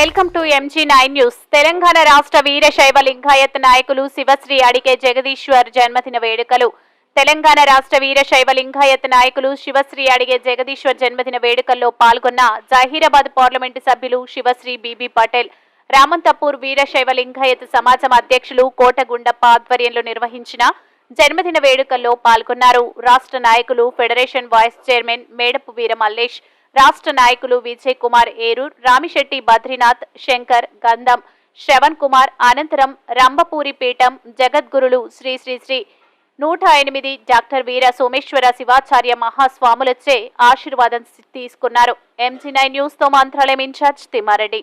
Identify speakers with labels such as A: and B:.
A: Welcome to MG nine news Telangana రాష్ట్ర వీరశైవ లింగాయత్ నాయకులు శివశ్రీ అడిగే జగదీశ్వర్ జన్మదిన వేడుకలు. తెలంగాణ రాష్ట్ర వీరశైవ లింగాయత్ నాయకులు శివశ్రీ అడిగే జగదీశ్వర్ జన్మదిన వేడుకల్లో పాల్గొన్న జహీరాబాద్ పార్లమెంటు సభ్యులు శివశ్రీ బీబీ పటేల్ రామంతపూర్ వీరశైవ లింగాయత్ సమాజం అధ్యక్షులు కోటగుండప్ప ఆధ్వర్యంలో నిర్వహించిన జన్మదిన వేడుకల్లో పాల్గొన్నారు. రాష్ట్ర నాయకులు federation vice chairman Medapu Veera Mallesh రాష్ట్ర నాయకులు విజయ్ కుమార్ ఏరూర్ రామిశెట్టి బద్రీనాథ్ శంకర్ గంధం శ్రవణ్ కుమార్ అనంతరం రంభపూరి పీఠం జగద్గురులు శ్రీ శ్రీ శ్రీ నూట ఎనిమిది డాక్టర్ వీర సోమేశ్వర శివాచార్య మహాస్వాములచే ఆశీర్వాదం తీసుకున్నారు. ఎంజీ నైన్ న్యూస్తో మంత్రాలయం ఇన్ఛార్జ్ తిమ్మారెడ్డి.